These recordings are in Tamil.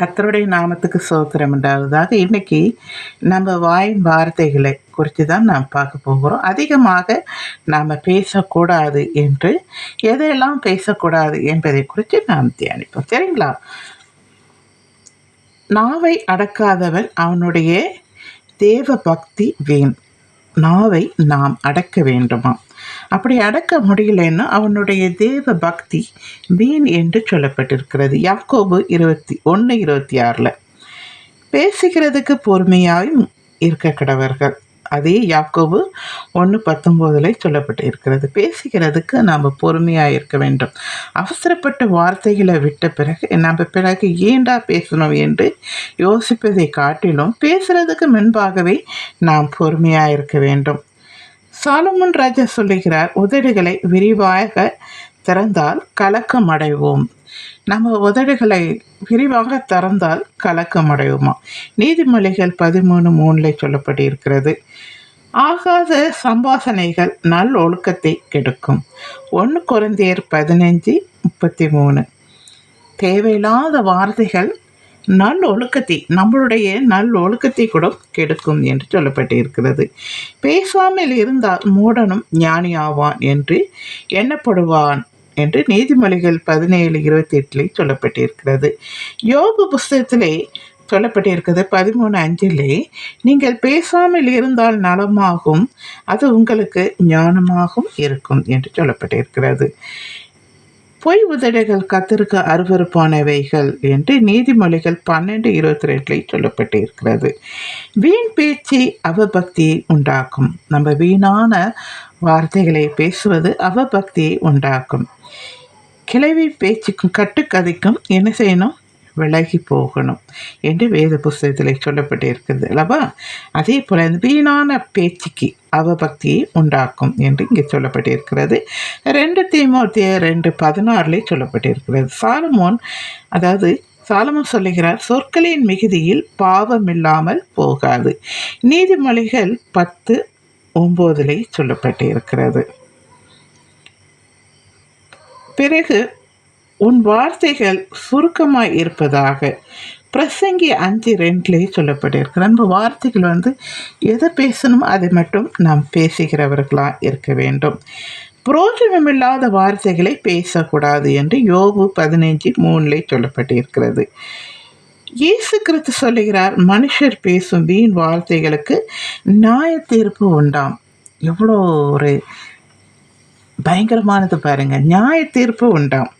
கத்தருடைய நாமத்துக்கு சோத்திரம் உண்டாவதாக. இன்னைக்கு நம்ம வாயின் வார்த்தைகளை குறித்து தான் நாம் பார்க்க போகிறோம். அதிகமாக நாம் பேசக்கூடாது என்று எதையெல்லாம் பேசக்கூடாது என்பதை குறித்து நாம் தியானிப்போம். சரிங்களா? நாவை அடக்காதவன் அவனுடைய தேவ பக்தி வீண். நாவை நாம் அடக்க வேண்டுமா? அப்படி அடக்க முடியலன்னா அவனுடைய தேவ பக்தி வீண் என்று சொல்லப்பட்டிருக்கிறது. யாக்கோபு இருபத்தி ஒன்று இருபத்தி ஆறில் பேசுகிறதுக்கு பொறுமையாயும் இருக்க கடவர்கள். அதே யாக்கோபு ஒன்று பத்தொம்போதில் சொல்லப்பட்டு இருக்கிறது பேசுகிறதுக்கு நாம் பொறுமையாக இருக்க வேண்டும். அவசரப்பட்ட வார்த்தைகளை விட்ட பிறகு நம்ம பிறகு ஏண்டா பேசணும் என்று யோசிப்பதை காட்டிலும் பேசுகிறதுக்கு முன்பாகவே நாம் பொறுமையாக இருக்க வேண்டும். சாலமன் ராஜா சொல்லுகிறார் உதடுகளை விரிவாக திறந்தால் கலக்கம் அடைவோம் நம்ம உதடுகளை விரிவாக திறந்தால் கலக்கம் அடைவோமா நீதிமொழிகள் பதிமூணு மூணில் சொல்லப்பட்டிருக்கிறது ஆகாத சம்பாசனைகள் நல் ஒழுக்கத்தை கெடுக்கும். ஒன்று குழந்தையர் பதினஞ்சு முப்பத்தி மூணு தேவையில்லாத வார்த்தைகள் நல் ஒழுக்கத்தை நம்மளுடைய நல் ஒழுக்கத்தை கூட கெடுக்கும் என்று சொல்லப்பட்டிருக்கிறது. பேசாமல் இருந்தால் மூடனும் ஞானி ஆவான் என்று எண்ணப்படுவான் என்று நீதிமொழிகள் பதினேழு இருபத்தி எட்டிலே சொல்லப்பட்டிருக்கிறது. யோக புஸ்தகத்திலே சொல்லப்பட்டிருக்கிறது பதிமூணு அஞ்சிலே நீங்கள் பேசாமல் இருந்தால் நலமாகும் அது உங்களுக்கு ஞானமாகவும் இருக்கும் என்று சொல்லப்பட்டிருக்கிறது. பொய் உதடுகள் கத்திருக்க அருவறுப்பானவைகள் என்று நீதிமொழிகள் பன்னெண்டு இருபத்தி ரெண்டில் சொல்லப்பட்டிருக்கிறது. வீண் பேச்சு அவபக்தியை உண்டாக்கும். நம்ம வீணான வார்த்தைகளை பேசுவது அவபக்தியை உண்டாக்கும். கிளவி பேச்சுக்கும் கட்டுக்கதைக்கும் என்ன செய்யணும்? விலகி போகணும் என்று வேத புஸ்தகத்தில் சொல்லப்பட்டிருக்கிறது. அல்லவா? அதே போல் அந்த வீணான பேச்சுக்கு அவபக்தியை உண்டாக்கும் என்று இங்கே சொல்லப்பட்டிருக்கிறது. ரெண்டு தீமோத்திய ரெண்டு பதினாறுலே சொல்லப்பட்டிருக்கிறது. சாலமோன் அதாவது சாலமன் சொல்லுகிறார் சொற்களின் மிகுதியில் பாவம் இல்லாமல் போகாது. நீதிமொழிகள் பத்து ஒம்போதிலே சொல்லப்பட்டிருக்கிறது. பிறகு உன் வார்த்தைகள் சுருக்கமாக இருப்பதாக பிரசங்கி அஞ்சு ரெண்டுலேயே சொல்லப்பட்டிருக்கு நம்ம வார்த்தைகள் வந்து எதை பேசணும் அதை மட்டும் நாம் பேசுகிறவர்களாக இருக்க வேண்டும். புரோஜனமில்லாத வார்த்தைகளை பேசக்கூடாது என்று யோபு பதினைஞ்சு மூணுலே சொல்லப்பட்டிருக்கிறது. இயேசு கிறிஸ்து சொல்லுகிறார் மனுஷர் பேசும் வீண் வார்த்தைகளுக்கு நியாய தீர்ப்பு உண்டாம். எவ்வளோ ஒரு பயங்கரமானது பாருங்கள் நியாய தீர்ப்பு உண்டாம்.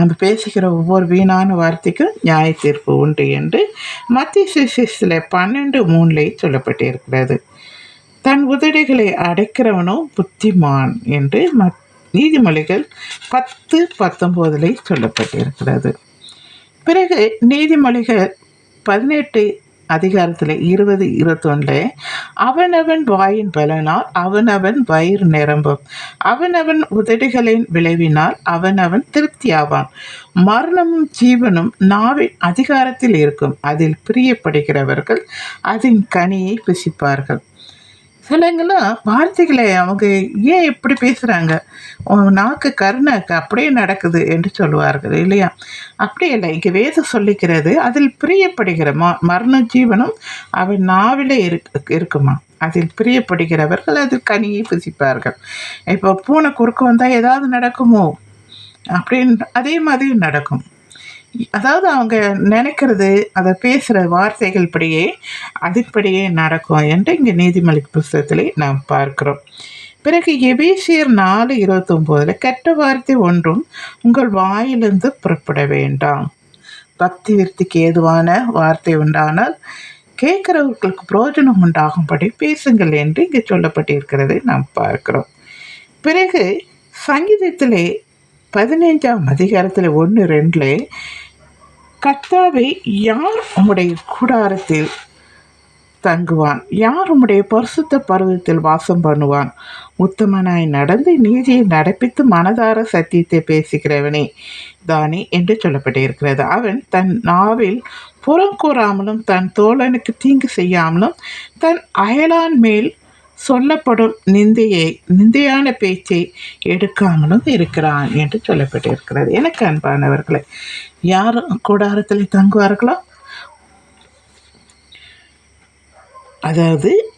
நம்ம பேசுகிற ஒவ்வொரு வீணான வார்த்தைக்கும் நியாய தீர்ப்பு உண்டு என்று மத்திய சிசிஸில் பன்னெண்டு மூணுலே சொல்லப்பட்டிருக்கிறது. தன் உதடுகளை அடைக்கிறவனோ புத்திமான் என்று மத் நீதிமொழிகள் பத்து பத்தொம்போதிலே சொல்லப்பட்டிருக்கிறது. பிறகு நீதிமொழிகள் பதினெட்டு அதிகாரத்தில் இருபது இருபத்தொன்னில் அவனவன் வாயின் பலனால் அவனவன் வயிறு நிரம்பும். அவனவன் உதடுகளின் விளைவினால் அவனவன் திருப்தியாவான். மரணமும் ஜீவனும் நாவின் அதிகாரத்தில் இருக்கும். அதில் பிரியப்படுகிறவர்கள் அதன் கனியை புசிப்பார்கள். சிலங்கெல்லாம் வார்த்தைகளை அவங்க ஏன் இப்படி பேசுகிறாங்க நாக்கு கருணை அப்படியே நடக்குது என்று சொல்லுவார்கள் இல்லையா? அப்படியே இல்லை இங்கே வேதம் சொல்லிக்கிறது அதில் பிரியப்படுகிற மா மரண ஜீவனும் அவன் நாவிலே இருக்கு இருக்குமா? அதில் பிரியப்படுகிறவர்கள் அதில் கனியை புசிப்பார்கள். இப்போ பூனை குறுக்கு வந்தால் ஏதாவது நடக்குமோ? அப்படின்னு அதே மாதிரி நடக்கும். அதாவது அவங்க நினைக்கிறது அதை பேசுகிற வார்த்தைகள் படியே அதுபடியே நடக்கும் என்று இங்கே நீதிமொழி புஸ்தகத்திலே நாம் பார்க்கிறோம். பிறகு எபேசியர் நாலு இருபத்தொம்போதில் கெட்ட வார்த்தை ஒன்றும் உங்கள் வாயிலிருந்து புறப்பட வேண்டாம். பக்தி விருத்திக்கு ஏதுவான வார்த்தை உண்டானால் கேட்குறவர்களுக்கு புரோஜனம் உண்டாகும்படி பேசுங்கள் என்று இங்கே சொல்லப்பட்டிருக்கிறதை நாம் பார்க்கிறோம். பிறகு சங்கீதத்திலே பதினைஞ்சாம் அதிகாரத்தில் ஒன்று ரெண்டில் கர்த்தாவை யார் உம்முடைய கூடாரத்தில் தங்குவான்? யார் உம்முடைய பரிசுத்த பருவத்தில் வாசம் பண்ணுவான்? உத்தமனாய் நடந்து நீதியை நடப்பித்து மனதார சத்தியத்தை பேசுகிறவனே. தானே என்று சொல்லப்பட்டிருக்கிறது. அவன் தன் நாவில் புறம் கூறாமலும் தன் தோழனுக்கு தீங்கு செய்யாமலும் தன் அயலான் மேல் சொல்லப்படும் நிந்தையை நிந்தையான பேச்சை எடுக்காமலும் இருக்கிறான் என்று சொல்லப்பட்டிருக்கிறது. எனக்கு அன்பானவர்களே யார் கூடாரத்தில் தங்குவார்களோ? அதாவது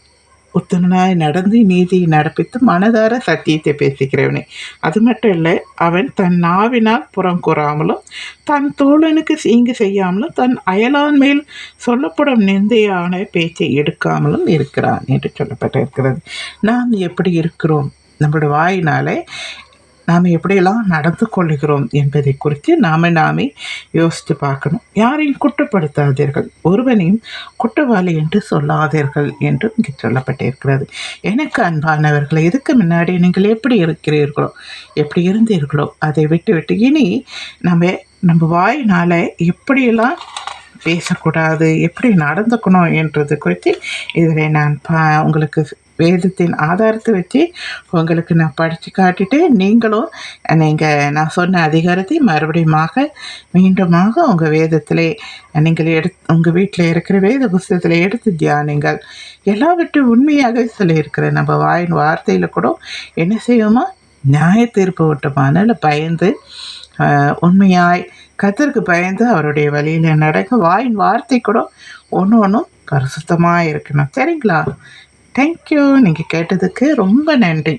உத்தனாய் நடந்து நீதியை நடப்பித்து மனதார சத்தியத்தை பேசுகிறவனே அது மட்டும் இல்லை அவன் தன் நாவினால் புறம் கூறாமலும் தன் தோழனுக்கு தீங்கு செய்யாமலும் தன் அயலான் மேல் சொல்லப்படும் நிந்தையான பேச்சை எடுக்காமலும் இருக்கிறான் என்று சொல்லப்பட்டிருக்கிறது. நாம் எப்படி இருக்கிறோம்? நம்மளோட வாயினாலே நாம் எப்படியெல்லாம் நடந்து கொள்கிறோம் என்பதை குறித்து நாம நாமே யோசித்து பார்க்கணும். யாரையும் குற்றப்படுத்தாதீர்கள். ஒருவனையும் குற்றவாளி என்று சொல்லாதீர்கள் என்று இங்கே சொல்லப்பட்டிருக்கிறது. எனக்கு அன்பானவர்கள் இதுக்கு முன்னாடி நீங்கள் எப்படி இருக்கிறீர்களோ எப்படி இருந்தீர்களோ அதை விட்டு விட்டு இனி நம்ம நம்ம வாயினால் எப்படியெல்லாம் பேசக்கூடாது எப்படி நடந்துக்கணும் என்றது குறித்து இதில் நான் பா உங்களுக்கு வேதத்தின் ஆதாரத்தை வச்சு உங்களுக்கு நான் படித்து காட்டிட்டு நீங்களும் நீங்கள் நான் சொன்ன அதிகாரத்தை மறுபடியுமாக மீண்டுமாக உங்கள் வேதத்திலே நீங்கள் எடுத்து உங்கள் வீட்டில் இருக்கிற வேத புஸ்தகத்தில் எடுத்து தியானிங்கள். எல்லாவற்றையும் உண்மையாக சொல்லியிருக்கிற நம்ம வாயின் வார்த்தையில் கூட என்ன செய்வோமா? நியாய தீர்ப்பு விட்டோமானால பயந்து உண்மையாய் கத்திற்கு பயந்து அவருடைய வழியில் நடக்க வாயின் வார்த்தை கூட ஒன்று ஒன்றும் பரிசுத்தமாக இருக்கணும். சரிங்களா? தேங்க்யூ நீங்கள் கேட்டதுக்கு ரொம்ப நன்றி.